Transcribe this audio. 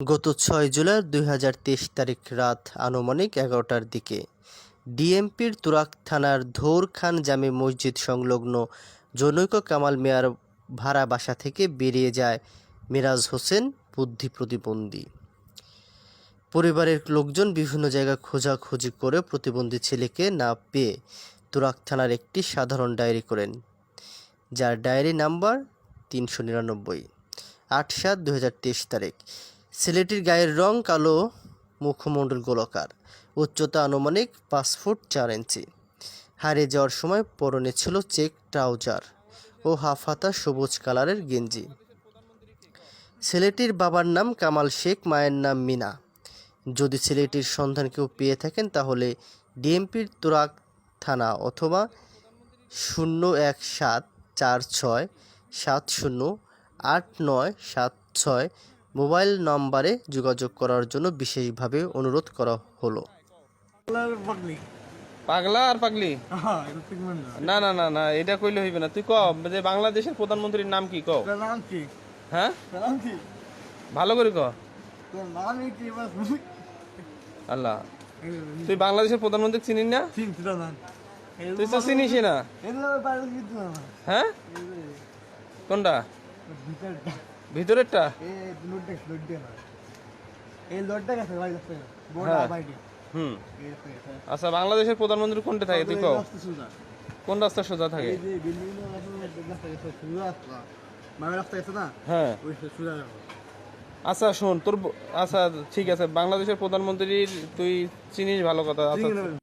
গত ছয় জুলাই দুই হাজার তেইশ তারিখ রাত আনুমানিক এগারোটার দিকে ডিএমপির তুরাক থানার ধৌর খান জামে মসজিদ সংলগ্ন জনৈক কামাল মিয়ার ভাড়া বাসা থেকে বেরিয়ে যায় মিরাজ হোসেন বুদ্ধি প্রতিবন্ধী। পরিবারের লোকজন বিভিন্ন জায়গা খোঁজাখুঁজি করে প্রতিবন্ধী ছেলেকে না পেয়ে তুরাক থানার একটি সাধারণ ডায়েরি করেন, যার ডায়েরি নাম্বার তিনশো নিরানব্বই, আট সাত দু তারিখ। ছেলেটির গায়ের রং কালো, মুখমণ্ডল গোলাকার, উচ্চতা আনুমানিক পাঁচ ফুট চার ইঞ্চি। হারিয়ে যাওয়ার সময় পরনে ছিল চেক ট্রাউজার ও হাফ হাতা সবুজ কালারের গেঞ্জি। ছেলেটির বাবার নাম কামাল শেখ, মায়ের নাম মিনা। যদি ছেলেটির সন্ধান কেউ পেয়ে থাকেন, তাহলে ডিএমপির তুরাক থানা অথবা শূন্য এক সাত চার ছয় সাত শূন্য আট নয় সাত ছয় মোবাইল নম্বরে যোগাযোগ করার জন্য বিশেষভাবে অনুরোধ করা হলো। পাগলা। আর পাগলি? হ্যাঁ না। না না না এটা কইলে হইবে না। তুই ক যে বাংলাদেশের প্রধানমন্ত্রীর নাম কি কও? নাম কি? হ্যাঁ? নাম কি? ভালো করে ক। নাম কি আল্লাহ। তুই বাংলাদেশের প্রধানমন্ত্রী চিনিস না? তুই তো চিনিস না। হ্যাঁ? কোনটা? ভিতরেরটা? হুম। আচ্ছা বাংলাদেশের প্রধানমন্ত্রী কোনটা থাকে তুই কও? কোন রাস্তা সোজা থাকে? হ্যাঁ। আচ্ছা শোন তোর আচ্ছা ঠিক আছে বাংলাদেশের প্রধানমন্ত্রীর তুই চিনিস ভালো কথা। আচ্ছা।